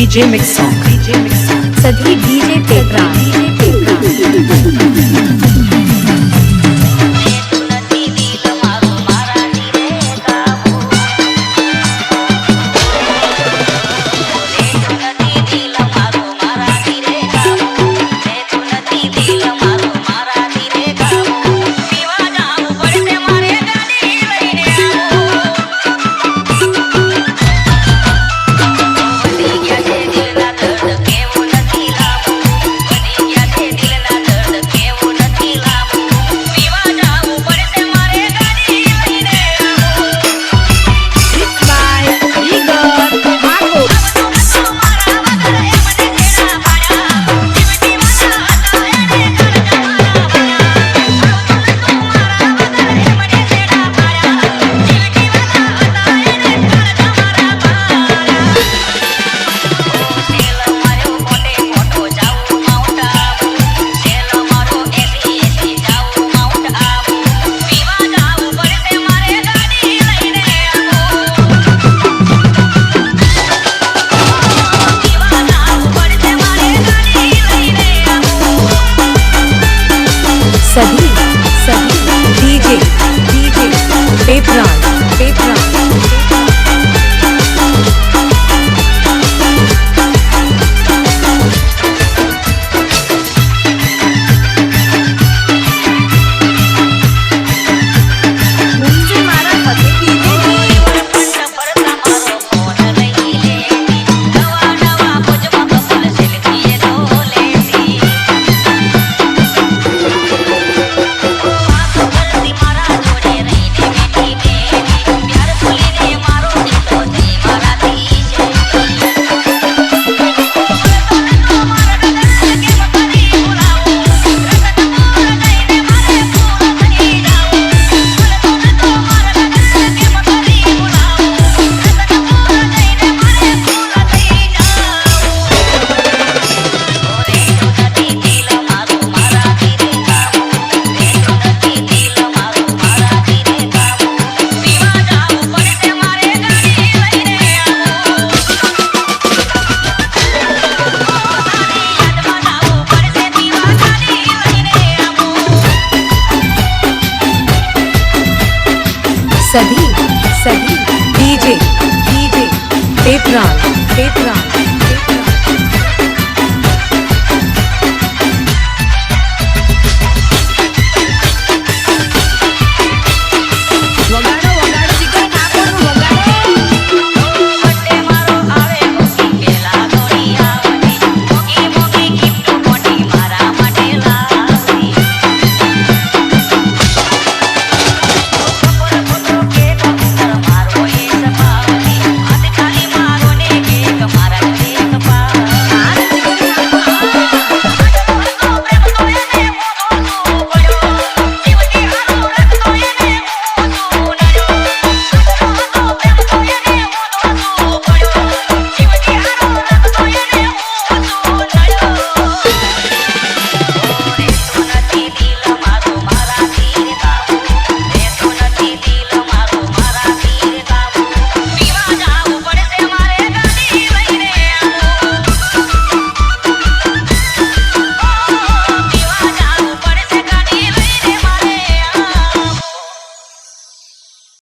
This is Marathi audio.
DJ Mix Song. DJ Mix Song. सधी डीजे पेपरा Sadie. सभी सभी डीजे डीजे देवराज